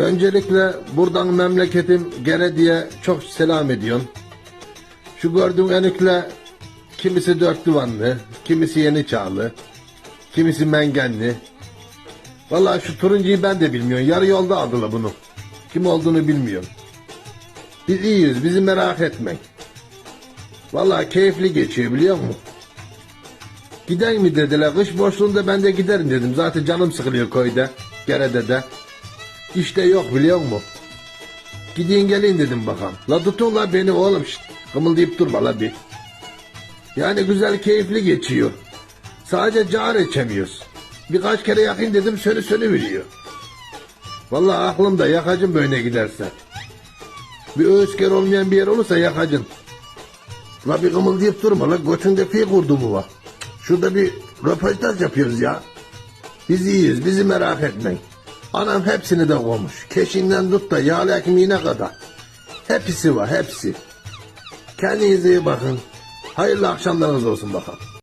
Öncelikle buradan memleketim Geredi'ye çok selam ediyorum. Şu gördüğün enükle kimisi dört duvanlı, kimisi yeni çağlı, kimisi mengenli. Vallahi şu turuncuyu ben de bilmiyorum. Yarı yolda aldılar bunu. Kim olduğunu bilmiyorum. Biz iyiyiz, bizi merak etmeyin. Vallahi keyifli geçiyor biliyor musun? Giden mi dediler. Kış boşluğunda ben de giderim dedim. Zaten canım sıkılıyor köyde, Gerede'de. İşte yok biliyor musun? Gidin gelin dedim bakalım. La tutun la beni oğlum şşt. Kımıldayıp durma la bir. Yani güzel keyifli geçiyor. Sadece car içemiyoruz. Birkaç kere yakayım dedim sönü sönü veriyor. Vallahi aklımda yakacım böyle giderse. Bir öğüsker olmayan bir yer olursa yakacın. La bir kımıldayıp durma la götünde fi kurdu mu var? Şurada bir röportaj yapıyoruz ya. Biz iyiyiz bizi merak etmeyin. Anam hepsini de koymuş. Keşinden tut da yağlı ekmeğine kadar. Hepsi var hepsi. Kendinize iyi bakın. Hayırlı akşamlarınız olsun bakalım.